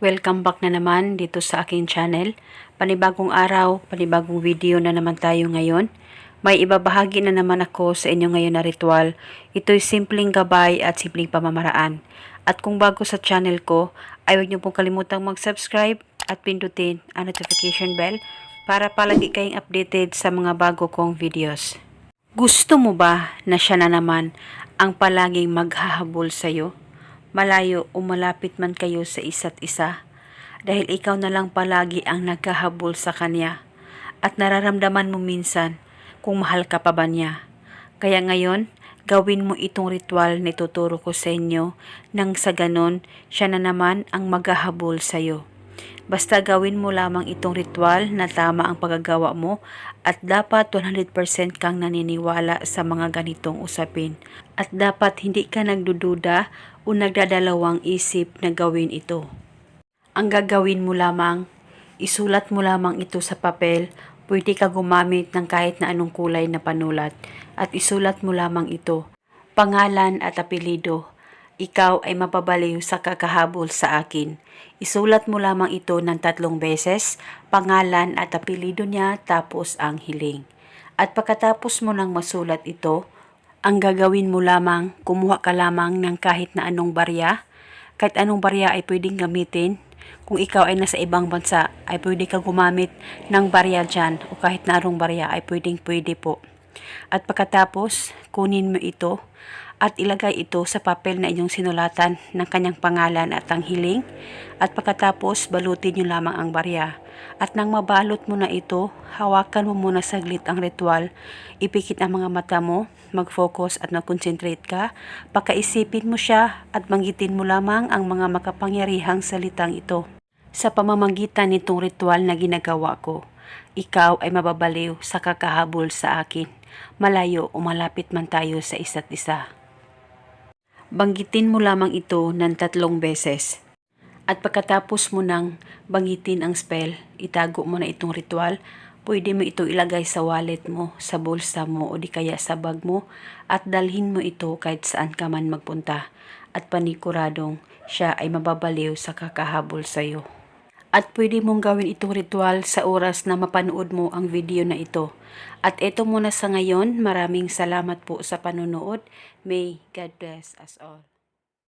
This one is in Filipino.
Welcome back na naman dito sa aking channel. Panibagong araw, panibagong video na naman tayo ngayon. May ibabahagi na naman ako sa inyo ngayon na ritual. Ito'y simpleng gabay at simpleng pamamaraan. At kung bago sa channel ko, ay huwag niyo pong kalimutang mag-subscribe at pindutin ang notification bell para palagi kayong updated sa mga bago kong videos. Gusto mo ba na siya na naman ang palaging maghahabol sa'yo? Malayo o malapit man kayo sa isa't isa? Dahil ikaw na lang palagi ang nagkahabol sa kanya at nararamdaman mo minsan kung mahal ka pa ba niya. Kaya ngayon, gawin mo itong ritual na ituturo ko sa inyo nang sa ganon siya na naman ang maghahabol sa'yo. Basta gawin mo lamang itong ritual na tama ang paggagawa mo at dapat 100% kang naniniwala sa mga ganitong usapin. At dapat hindi ka nagdududa o nagdadalawang isip na gawin ito. Ang gagawin mo lamang, isulat mo lamang ito sa papel, pwede ka gumamit ng kahit na anong kulay na panulat at isulat mo lamang ito, pangalan at apelido. Ikaw ay mapabaliw sa kakahabol sa akin. Isulat mo lamang ito ng tatlong beses, pangalan at apelido niya tapos ang hiling. At pagkatapos mo nang masulat ito, ang gagawin mo lamang, kumuha ka lamang ng kahit na anong barya. Kahit anong barya ay pwedeng gamitin. Kung ikaw ay nasa ibang bansa, ay pwede ka gumamit ng barya dyan o kahit na anong barya ay pwedeng pwede po. At pagkatapos, kunin mo ito at ilagay ito sa papel na inyong sinulatan ng kanyang pangalan at ang hiling. At pagkatapos, balutin nyo lamang ang barya. At nang mabalot mo na ito, hawakan mo muna saglit ang ritual. Ipikit ang mga mata mo, mag-focus at mag-concentrate ka. Pakaisipin mo siya at banggitin mo lamang ang mga makapangyarihang salitang ito. Sa pamamagitan nitong ritual na ginagawa ko, ikaw ay mababaliw sa kakahabol sa akin. Malayo o malapit man tayo sa isa't isa. Banggitin mo lamang ito ng tatlong beses. At pagkatapos mo nang banggitin ang spell, itago mo na itong ritual, pwede mo ito ilagay sa wallet mo, sa bulsa mo o di kaya sa bag mo at dalhin mo ito kahit saan ka man magpunta at panikuradong siya ay mababaliw sa kakahabol sa iyo. At pwede mong gawin itong ritual sa oras na mapanood mo ang video na ito. At ito muna sa ngayon, maraming salamat po sa panonood. May God bless us all.